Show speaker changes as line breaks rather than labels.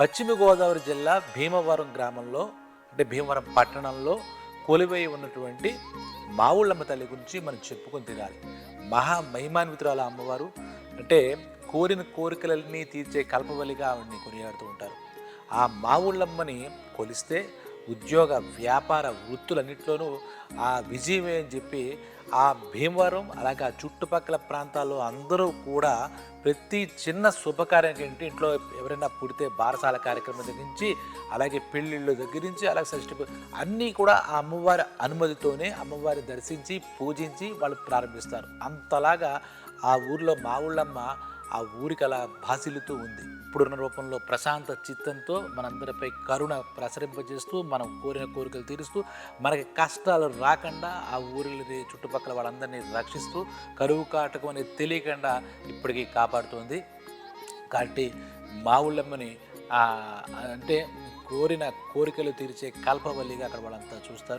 పశ్చిమ గోదావరి జిల్లా భీమవరం గ్రామంలో అంటే భీమవరం పట్టణంలో కొలివై ఉన్నటువంటి మావుళ్ళమ్మ తల్లి గురించి మనం చెప్పుకొని తినాలి. మహా మహిమాన్వితురాల అమ్మవారు. అంటే కోరిన కోరికలన్నీ తీర్చే కల్పవల్లిగా ఆవిడ్ని కొనియాడుతూ ఉంటారు. ఆ మావుళ్ళమ్మని కొలిస్తే ఉద్యోగ వ్యాపార వృత్తులన్నింటిలోనూ ఆ విజయమే అని చెప్పి ఆ భీమవరం అలాగే ఆ చుట్టుపక్కల ప్రాంతాల్లో అందరూ కూడా ప్రతి చిన్న శుభకార్యానికి ఏంటి ఇంట్లో ఎవరైనా పుడితే బారసాల కార్యక్రమం దగ్గర నుంచి అలాగే పెళ్ళిళ్ళు దగ్గర నుంచి అలాగే షష్ఠి అన్నీ కూడా ఆ అమ్మవారి అనుమతితోనే అమ్మవారిని దర్శించి పూజించి వాళ్ళు ప్రారంభిస్తారు. అంతలాగా ఆ ఊర్లో మా ఊళ్ళమ్మ ఆ ఊరికి అలా భాసిల్లుతూ ఉంది. ఇప్పుడున్న రూపంలో ప్రశాంత చిత్తంతో మనందరిపై కరుణ ప్రసరింపజేస్తూ మనం కోరిన కోరికలు తీరుస్తూ మనకి కష్టాలు రాకుండా ఆ ఊరిని చుట్టుపక్కల వాళ్ళందరినీ రక్షిస్తూ కరువు కాటకం అనేది తెలియకుండా ఇప్పటికీ కాపాడుతుంది. కాబట్టి మా ఊళ్ళమ్మని అంటే కోరిన కోరికలు తీర్చే కల్పవల్లిగా అక్కడ వాళ్ళంతా చూస్తారు.